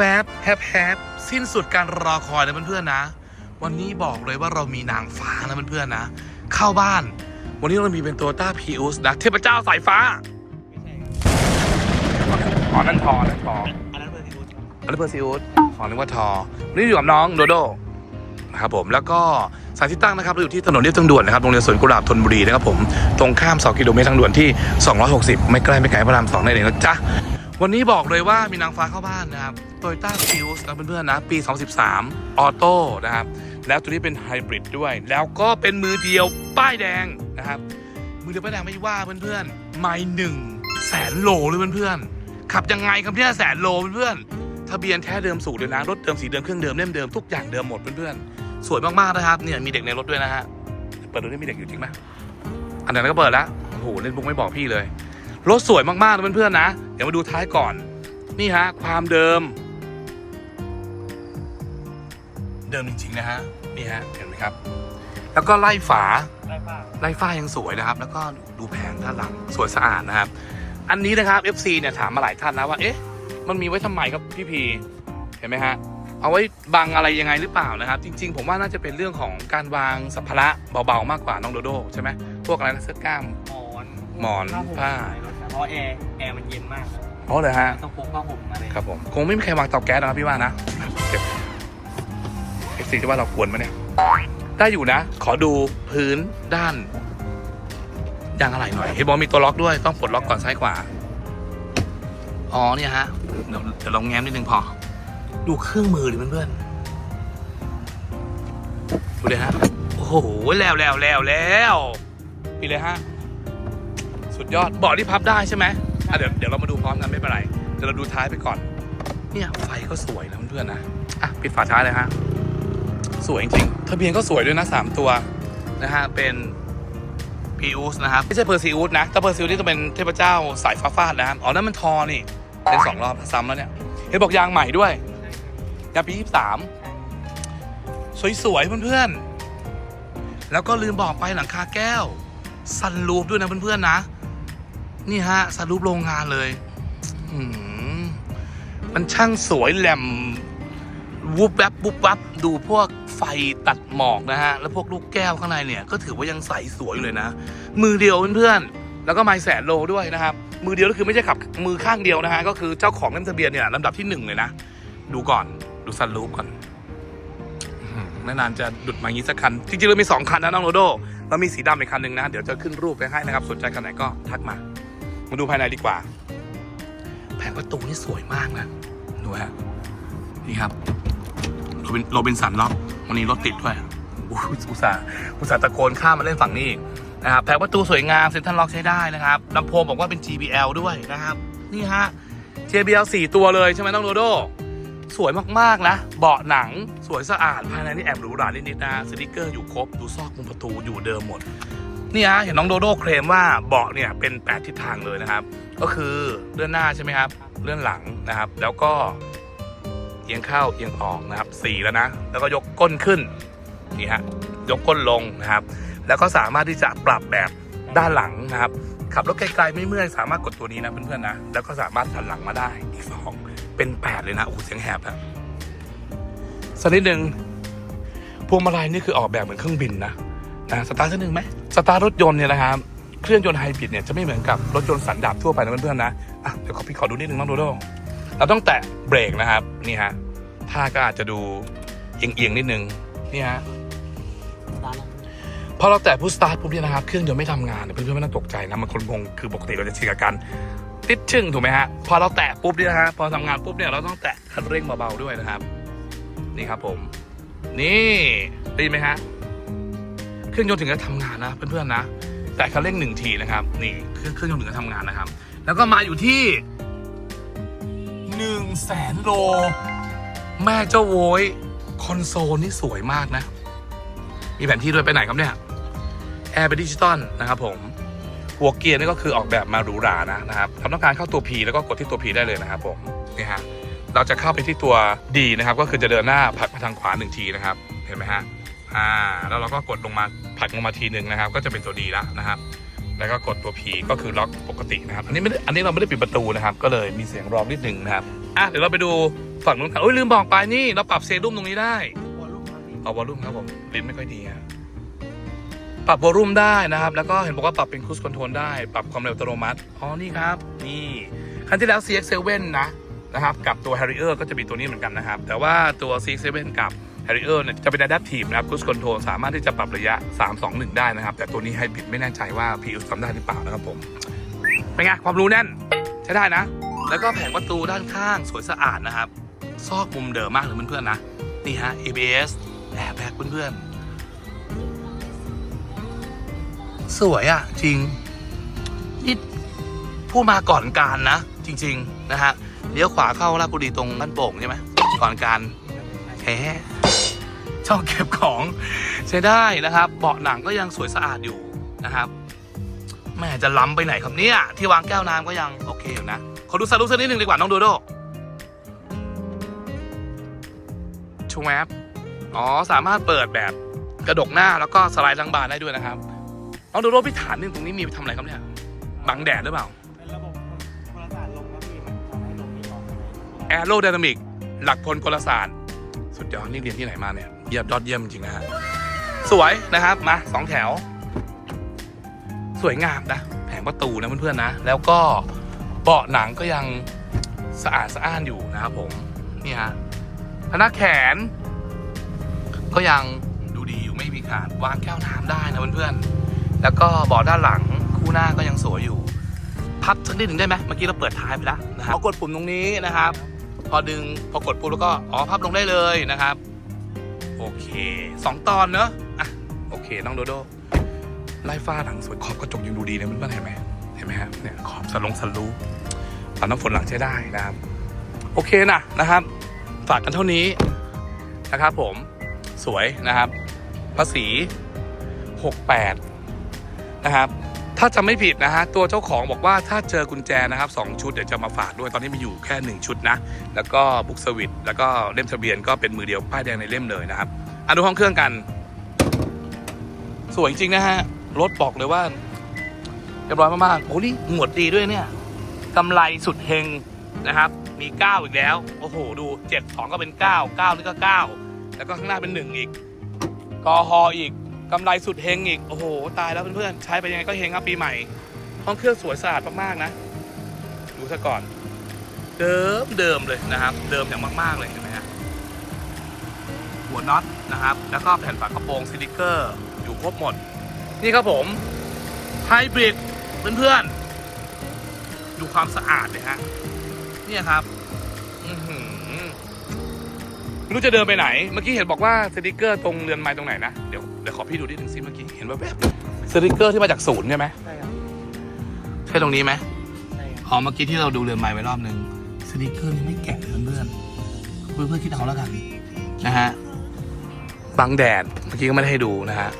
วบแฮบแฮบสิ้นสุดการรอคอยนะเพื่อนๆนะ วันนี้บอกเลยว่าเรามีนางฟ้านะเพื่อนๆนะ เข้าบ้าน วันนี้เรามีเป็นโตต้าพีอุสนะเทพเจ้าสายฟ้าไม่ใช่ครับอ๋อนั่นทอนั่นทออันนั้นเบอร์ซิวอันนี้นเบอร์ซิอุสขอนึกว่าทอวันนี้อยู่กับน้องโดโดนะครับผมแล้วก็สายที่ตั้งนะครับเราอยู่ที่ถนนเรียบทางด่วนนะครับโรงเรียนสวนกุหลาบธนบุรีนะครับผมตรงข้าม2กิโลเมตรทางด่วนที่ 260 ไม่ใกล้ไม่ไกลพระรามสองนั่นเองนะจ๊ะ วันนี้บอกเลยว่ามีนางฟ้าเข้าบ้านนะครับ Toyota Prius นะเพื่อนๆนะ ปี 2013 ออโต้นะครับ แล้วตัวนี้เป็นไฮบริดด้วย แล้วก็เป็นมือเดียวป้ายแดงนะครับ มือเดียวป้ายแดงไม่ว่าเพื่อนๆไม่หนึ่งแสนโลเลยเพื่อนๆขับยังไงครับเนี่ยแสนโลเพื่อนๆทะเบียนแท้เดิมสูตรเลยนะรถเดิมสีเดิมเครื่องเดิมเล่มเดิมทุกอย่างเดิมหมดเพื่อนๆสวยมากๆนะครับเนี่ยมีเด็กในรถด้วยนะฮะเปิดดูได้มีเด็กอยู่จริงไหมอันนั้นก็เปิดแล้วโอ้โหเล่นบุ๊กไม่บอกพี่เลย รถสวยมากๆนะเพื่อนๆนะ เดี๋ยวมาดูท้ายก่อน นี่ฮะ ความเดิม เดิมจริงๆนะฮะ นี่ฮะ เห็นไหมครับ แล้วก็ไล่ฝาได้ป่ะไล่ฝ้ายังสวยนะครับ แล้วก็ดูแผงด้านหลังสวยสะอาดนะครับ อันนี้นะครับ FC เนี่ยถามมาหลายท่านแล้วว่า เอ๊ะ มันมีไว้ทำไมครับพี่พี เห็นไหมฮะ เอาไว้บังอะไรยังไงหรือเปล่านะครับ จริง ๆ ผมว่าน่าจะเป็นเรื่องของการวางสัมภาระเบาๆมากกว่าน้องโดโดใช่ไหมพวกอะไรนะเสื้อกล้ามหมอนหมอนผ้า ห่มผ้าในรถครับเพราะแอร์แอร์มันเย็นมากครับอ๋อเลยฮะ ต้องพกผ้าห่มมาเลยครับผม คงไม่มีใครวางเตาแก๊สนะครับพี่ว่านะเก็บ FC จะว่าเราควรไหมเนี่ย ได้อยู่นะ ขอดูพื้นด้านยางอะไรหน่อยเห็นบอกมีตัวล็อกด้วย ต้องปลดล็อกก่อนซ้ายขวา อ๋อเนี่ยฮะ เดี๋ยวเดี๋ยวลองแง้มนิดนึงพอ ดูเครื่องมือดิเพื่อนๆดูเลยฮะ โอ้โห แล้วแล้วแล้วแล้วปีเลยฮะ สุดยอดเบาะที่พับได้ใช่ไหมอะเดี๋ยวเดี๋ยวเรามาดูพร้อมกันไม่เป็นไรเดี๋ยวเราดูท้ายไปก่อน เนี่ยไฟก็สวยนะเพื่อนๆนะอะปิดฝาท้ายเลยฮะสวยจริงๆทะเบียนก็สวยด้วยนะสามตัวนะฮะเป็นพีอูสนะครับไม่ใช่เพอร์ซิอูสนะถ้าเพอร์ซิอูสนี่จะเป็นเทพเจ้าสายฟ้าฟาดนะครับอ๋อนั่นมันทอนี่เป็นสองรอบซ้ำแล้วเนี่ยเห็นบอกยางใหม่ด้วยยางปียี่สามสวยๆเพื่อนๆแล้วก็ลืมบอกไปหลังคาแก้วซันรูฟด้วยนะเพื่อนๆนะ นี่ฮะซันรูฟโรงงานเลยมมันช่างสวยแหลมวุบแวบวุบวับดูพวกไฟตัดหมอกนะฮะ แล้วพวกลูกแก้วข้างในเนี่ย ก็ถือว่ายังใสสวยเลยนะ มือเดียวเพื่อนๆแล้วก็ไมล์แสนโลด้วยนะครับ มือเดียวก็คือไม่ใช่ขับมือข้างเดียวนะฮะ ก็คือเจ้าของเล่มทะเบียนเนี่ยลำดับที่หนึ่งเลยนะ ดูก่อนดูซันรูฟก่อนนานๆจะดุดมาอย่างนี้สักคัน จริงๆเรามีสองคันนะน้องโรโดเรามีสีดำอีกคันหนึ่งนะ เดี๋ยวจะขึ้นรูปไปให้นะครับ สนใจคันไหนก็ทักมา มาดูภายในดีกว่า แผงประตูนี่สวยมากนะดูฮะนี่ครับโรบินโรบินสันล็อกวันนี้รถติดด้วยอุ๊ยอุตส่าห์อุตส่าห์ตะโกนข้ามมาเล่นฝั่งนี้อีกนะครับแผงประตูสวยงามเซ็นทรัลล็อกใช้ได้นะครับลำโพงบอกว่าเป็น JBL ด้วยนะครับ นี่ฮะ JBL 4 ตัวเลยใช่ไหมน้องโดโดสวยมาก ๆ นะ เบาะหนังสวยสะอาด ภายในนี่แอบหรูหรานิดๆนะสติกเกอร์อยู่ครบ ดูซอกมุมประตูอยู่เดิมหมด นี่ฮะเห็นน้องโดโดเคลมว่าเบาะเนี่ยเป็น 8 ทิศทางเลยนะครับ ก็คือเลื่อนหน้าใช่ไหมครับเลื่อนหลังนะครับ แล้วก็เอียงเข้าเอียงออกนะครับสี่แล้วนะ แล้วก็ยกก้นขึ้นนี่ฮะยกก้นลงนะครับ แล้วก็สามารถที่จะปรับแบบด้านหลังนะครับขับรถไกลๆไม่เมื่อยสามารถกดตัวนี้นะเพื่อนๆนะแล้วก็สามารถหันหลังมาได้อีกสองเป็นแปดเลยนะโอ้เสียงแหบนะสักนิดหนึ่งพวงมาลัยนี่คือออกแบบเหมือนเครื่องบินนะ นะสตาร์ทสักหนึ่งไหมสตาร์ทรถยนต์เนี่ยนะครับเครื่องยนต์ไฮบริดเนี่ยจะไม่เหมือนกับรถยนต์สันดาปทั่วไปนะเพื่อนๆนะอะเดี๋ยวขอพี่ขอดูนิดนึงน้องโดโดเราต้องแตะเบรกนะครับนี่ฮะท่าก็อาจจะดูเอียงๆนิดนึงนี่ฮะร้านนั้นพอเราแตะพุชสตาร์ทปุ๊บเนี่ยนะครับเครื่องจะไม่ทำงานเพื่อนๆไม่ต้องตกใจนะมันคนงงคือปกติเราจะชินกับการติดชึ่งถูกไหมฮะพอเราแตะปุ๊บเนี่ยนะฮะพอทำงานปุ๊บเนี่ยเราต้องแตะคันเร่งเบาๆด้วยนะครับ นี่ครับผม นี่ได้ยินไหมฮะ เครื่องยนต์ถึงจะทำงานนะเพื่อนๆนะ แตะคันเร่งหนึ่งทีนะครับนี่เครื่องยนต์ถึงจะทำงานนะครับ แล้วก็มาอยู่ที่หนึ่งแสนโล แม่เจ้าโวยคอนโซลนี่สวยมากนะ มีแผนที่ด้วยไปไหนครับเนี่ยแอร์เป็นดิจิตอลนะครับผมหัวเกียร์นี่ก็คือออกแบบมาหรูหรานะนะครับเราต้องการเข้าตัว P แล้วก็กดที่ตัว P ได้เลยนะครับผมนี่ฮะเราจะเข้าไปที่ตัว D นะครับ ก็คือจะเดินหน้าผลักมาทางขวาหนึ่งทีนะครับ เห็นไหมฮะ อ่า แล้วเราก็กดลงมาผลักลงมาทีหนึ่งนะครับ ก็จะเป็นตัว D แล้วนะครับ แล้วก็กดตัว P ก็คือล็อกปกตินะครับ อันนี้ไม่ได้อันนี้เราไม่ได้ปิดประตูนะครับ ก็เลยมีเสียงร้องนิดหนึ่งนะครับ อะเดี๋ยวเราไปดูฝั่งนู้นครับเอ้ยลืมบอกไปนี่เราปรับเซรุ่มตรงนี้ได้วอลลุ่มครับพี่เอาวอลลุ่มครับผมลิ้นไม่ค่อยดีฮะปรับวอลลุ่มได้นะครับ แล้วก็เห็นบอกว่าปรับเป็นครูสคอนโทรลได้ ปรับความเร็วอัตโนมัติ อ๋อ นี่ครับ นี่คันที่แล้ว CX7 นะนะครับ กับตัว Harrier ก็จะมีตัวนี้เหมือนกันนะครับ แต่ว่าตัว CX7 กับ Harrier เนี่ยจะเป็น Adaptive นะครับ Cruise Control สามารถที่จะปรับระยะ 3 2 1 ได้นะครับ แต่ตัวนี้ Hybrid ไม่แน่ใจว่า PU ทำได้หรือเปล่านะครับผม เป็นไง ความรู้แน่น ใช้ได้นะ แล้วก็แผงประตูด้านข้างสวยสะอาดนะครับ ซอกมุมเดิมมากเลยเพื่อนๆนะ นี่ฮะ ABS แอร์แบ็กเพื่อนๆ สวยอะ่ะ จริงนี่พูดมาก่อนการนะ จริง ๆ นะฮะเลี้ยวขวาเข้าราชบุรีตรงบ้านโป่งใช่ไหมก่อนการแหม ช่องเก็บของใช้ได้นะครับ เบาะหนังก็ยังสวยสะอาดอยู่นะครับแม่จะล้ำไปไหนครับเนี่ย ที่วางแก้วน้ำก็ยังโอเคอยู่นะ ขอดูสรุปสักนิดหนึ่งดีกว่าน้องโดโดชงแอปอ๋อ สามารถเปิดแบบกระดกหน้าแล้วก็สไลด์ลังบานได้ด้วยนะครับน้องโดโดพี่ฐานนี่ตรงนี้มีไปทำอะไรครับเนี่ยบังแดดหรือเปล่าเป็นระบบพลศาสตร์ลมครับพี่มันทำให้ลมมีออกแอโร d y นามิกหลักพลกลศาสตร์ สุดยอดนี่เรียนที่ไหนมาเนี่ยเยี่ยมยอดเยี่ยมจริงนะฮะสวยนะครับมาสองแถว สวยงามนะ แผงประตูนะเพื่อนๆนะ แล้วก็เบาะหนังก็ยังสะอาดสะอ้านอยู่นะครับผมนี่ฮะพนักแขน ก็ยังดูดีอยู่ไม่มีขาดวางแก้วน้ำได้นะเพื่อนๆแล้วก็เบาะด้านหลังคู่หน้าก็ยังสวยอยู่ พับสักนิดหนึ่งได้ไหมเมื่อกี้เราเปิดท้ายไปแล้วนะครับกดปุ่มตรงนี้นะครับ พอดึงพอกดปุ๊บแล้วก็อ๋อพับลงได้เลยนะครับ โอเคสองตอนเนอะอะโอเคน้องโดโดไล่ฟ้าหลังสวยขอบกระจกยังดูดีนะเพื่อนๆเห็นไหมเห็นไหมครับเนี่ยขอบสลงสลูปัดน้ำฝนหลังใช้ได้นะครับ โอเคนะนะครับฝากกันเท่านี้นะครับผมสวยนะครับ ภาษี 68 นะครับ ถ้าจำไม่ผิดนะฮะตัวเจ้าของบอกว่าถ้าเจอกุญแจนะครับสองชุดเดี๋ยวจะมาฝากด้วยตอนนี้มีอยู่แค่หนึ่งชุดนะ แล้วก็บุ๊กสวิตแล้วก็เล่มทะเบียนก็เป็นมือเดียวป้ายแดงในเล่มเลยนะครับอะดูห้องเครื่องกัน สวยจริงนะฮะรถบอกเลยว่าเรียบร้อยมากๆโอ้นี่หมวดดีด้วยเนี่ยกำไรสุดเฮงนะครับ มี 9 อีกแล้ว โอ้โห ดู 7 2 ก็เป็น 9 9 นี่ก็ 9 แล้วก็ข้างหน้าเป็น 1 อีกกอฮออีก กำไรสุดเฮงอีก โอ้โห ตายแล้วเพื่อนๆ ใช้ไปยังไงก็เฮงครับปีใหม่ ห้องเครื่องสวยสะอาดมากๆนะ ดูซะก่อน เดิมเดิมเลยนะครับ เดิมอย่างมากๆเลยเห็นไหมฮะ หัวน็อตนะครับ แล้วก็แผ่นฝากระโปรงซิลิเกอร์ อยู่ครบหมด นี่ครับผม ไฮบริดเพื่อนๆ ดูความสะอาดเลยฮะ เนี่ยครับ อือหือไม่รู้จะเดินไปไหน เมื่อกี้เห็นบอกว่าสติกเกอร์ตรงเรือนไม้ตรงไหนนะ เดี๋ยว เดี๋ยวขอพี่ดูนิดนึงสิเมื่อกี้เห็นว่าแบบสติกเกอร์ที่มาจากศูนย์ใช่ไหมใช่ครับใช่ตรงนี้ไหมใช่ครับอ๋อเมื่อกี้ที่เราดูเรือนไม้ไว้รอบนึงสติกเกอร์นี่ไม่แกะเลยเพื่อนๆเพื่อนๆคิดเอาแล้วกันนะฮะบังแดดเมื่อกี้ก็ไม่ได้ให้ดูนะฮะ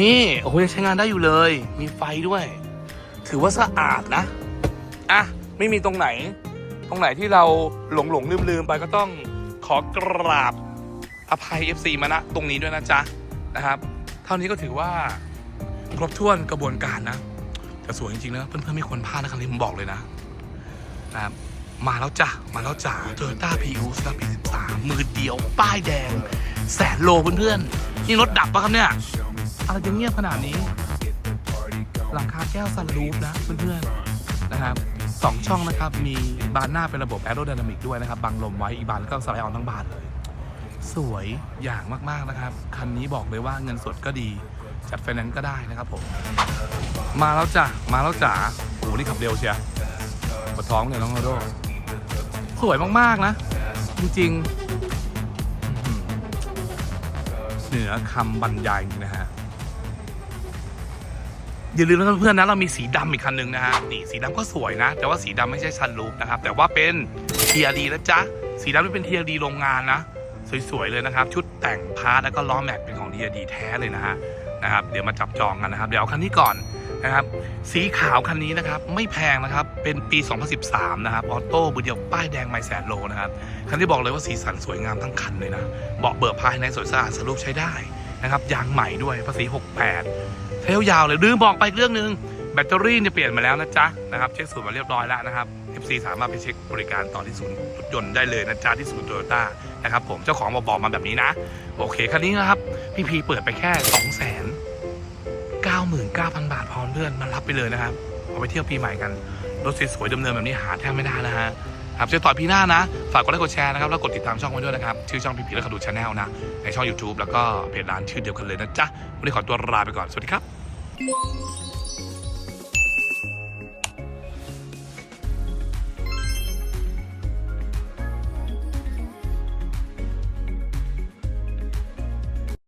นี่โอ้โหยังใช้งานได้อยู่เลย มีไฟด้วย ถือว่าสะอาดนะอะไม่มีตรงไหน ตรงไหนที่เราหลงหลงลืมลืมๆไปก็ต้องขอกราบอภัย FC มาณตรงนี้ด้วยนะจ๊ะ นะครับ เท่านี้ก็ถือว่าครบถ้วนกระบวนการนะแต่สวยจริงๆนะเพื่อนๆไม่ควรพลาดนะครั้งนี้ผมบอกเลยนะนะครับมาแล้วจ้ะ มาแล้วจ้ะโตโยต้าพีอูสแล้วปี13มือเดียว ป้ายแดง แสนโลเพื่อนๆนี่รถดับปะครับเนี่ย อะไรจะเงียบขนาดนี้ หลังคาแก้วซันรูฟนะเพื่อนๆนะครับสองช่องนะครับ มีบานหน้าเป็นระบบแอโร d y นามิกด้วยนะครับ บังลมไว้ อีกบานก็สไลด์ออนทั้งบานเลย สวยอย่างมากๆนะครับ คันนี้บอกเลยว่าเงินสดก็ดี จัดไฟแนนซ์ก็ได้นะครับผม มาแล้วจ้ะ มาแล้วจ๋าโอ้โหนี่ขับเร็วเชียปวดท้องเนี่ยน้องโรโดสวยมากๆนะ จริงๆ เหนือคำบรรยายนะฮะอย่าลืมนะเพื่อนๆนะเรามีสีดำอีกคันหนึ่งนะฮะนี่สีดำก็สวยนะ แต่ว่าสีดำไม่ใช่ชันรูปนะครับ แต่ว่าเป็นเทียดีนะจ๊ะ สีดำนี่เป็นเทียดีโรงงานนะ สวยๆเลยนะครับ ชุดแต่งพาร์ทแล้วก็ล้อแม็กเป็นของเทีดีแท้เลยนะฮะนะครับเดี๋ยวมาจับจองกันนะครับ เดี๋ยวเอาคันนี้ก่อนนะครับ สีขาวคันนี้นะครับ ไม่แพงนะครับ เป็นปี 2013 นะครับ ออโต้บือเดียวป้ายแดงไม่แสนโลนะครับ คันที่บอกเลยว่าสีสันสวยงามทั้งคันเลยนะเบาะเบิกภายในสวยสะอาดสรุปใช้ได้นะครับยางใหม่ด้วยภาษี 68เทลยาวเลยลืมบอกไปเรื่องหนึ่ง แบตเตอรี่เนี่ยเปลี่ยนมาแล้วนะจ๊ะนะครับเช็คศูนย์มาเรียบร้อยแล้วนะครับ FC สามารถไปเช็คบริการต่อที่ศูนย์รถยนต์ได้เลยนะจ๊ะที่ศูนย์โตโยต้านะครับผมเจ้าของมาบอกมาแบบนี้นะ โอเคคันนี้นะครับพี่พีเปิดไปแค่2 9 9 0 0 0บาทพร้อมเลื่อนมารับไปเลยนะครับเอาไปเที่ยวปีใหม่กันรถสวยๆเดิมๆแบบนี้หาแทบไม่ได้นะฮะครับเจอต่อพี่หน้านะ ฝากกดไลค์กดแชร์นะครับ แล้วกดติดตามช่องไว้ด้วยนะครับ ชื่อช่องพี่พีและขดูชาแนลนะ ในช่อง YouTube แล้วก็เพจร้านชื่อเดียวกันเลยนะจ๊ะ วันนี้ขอตัวลาไปก่อน สวัสดีครับ